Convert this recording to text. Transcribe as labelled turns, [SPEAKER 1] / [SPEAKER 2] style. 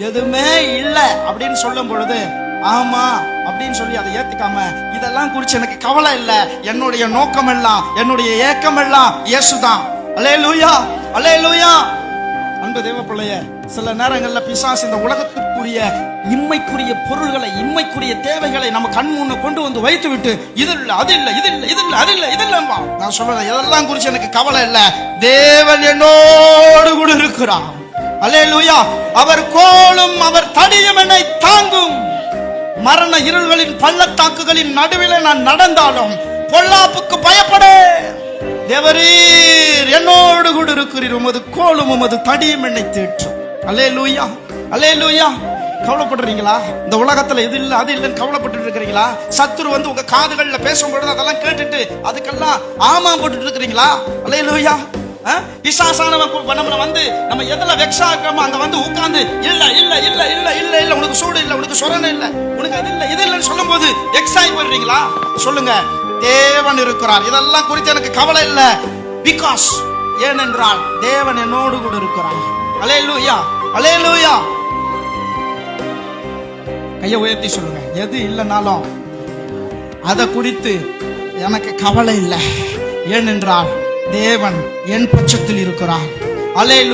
[SPEAKER 1] எதுவுமே இல்லை அப்படின்னு சொல்லும் பொழுது ஆமா அப்படின்னு சொல்லி அதை ஏத்துக்காம இதெல்லாம் குறிச்சு எனக்கு கவலை இல்லை. என்னுடைய நோக்கம் எல்லாம் என்னுடைய ஏக்கம் எல்லாம் இயேசுதான். அலே லூயா அலே லூயா அன்பு தேவ பிள்ளைய சில நேரங்கள்ல பிசாசு இந்த உலகத்திற்குரிய இம்மைக்குரிய பொருள்களை இம்மைக்குரிய தேவைகளை நம்ம கண் முன்ன கொண்டு வந்து வைத்து விட்டு இது இல்ல அது இல்ல இது இல்ல இது இல்ல அது இல்ல இது இல்லம்பா நான் சொல்றேன் இதெல்லாம் குறிச்சு எனக்கு கவலை இல்லை. தேவன் என்னோடு கூட இருக்கிறான் அலேலூயா அவர் கோலும் அவர் தடியும் என்னை தாங்கும். மரண இருள்களின் பள்ளத்தாக்குகளின் நடுவில் நான் நடந்தாலும் பொல்லாப்புக்கு பயப்படே. தேவரீர் என்னோடு கூட இருக்கிறீர். உமது கோலும் உமது தடியும் என்னை தேற்றும் அலே லூயா அலே லூயா கவலைப்படுறீங்களா? இந்த உலகத்துல இது இல்லை அது இல்லைன்னு கவலைப்பட்டு இருக்கிறீங்களா சத்துரு வந்து உங்க காதுகள்ல பேசும்பொழுது அதெல்லாம் கேட்டுட்டு அதுக்கெல்லாம் ஆமா போட்டுட்டு இருக்கிறீங்களா? அலே லூயா பிசாசானவன் நம்மளை வந்து நம்ம எதில் வெக்ஸா இருக்கிறோமோ அங்கே வந்து உட்காந்து இல்லை இல்லை இல்லை இல்லை இல்லை இல்லை உனக்கு சூடு இல்லை உனக்கு சொரணை இல்லை உனக்கு அது இல்லை இது இல்லைன்னு சொல்லும் போது எக்ஸாய் போயிடுறீங்களா? சொல்லுங்க. தேவன் இருக்கிறார். இதெல்லாம் குறித்து எனக்கு கவலை இல்லை. பிகாஸ் ஏனென்றால் தேவன் என்னோடு கூட இருக்கிறார். அலே லூயா அலே லூயா கையை உயர்த்தி சொல்லுங்க. எது இல்லைனாலும் அதை குறித்து எனக்கு கவலை இல்லை. ஏனென்றால் தேவன் என் பட்சத்தில் இருக்கிறார். அலே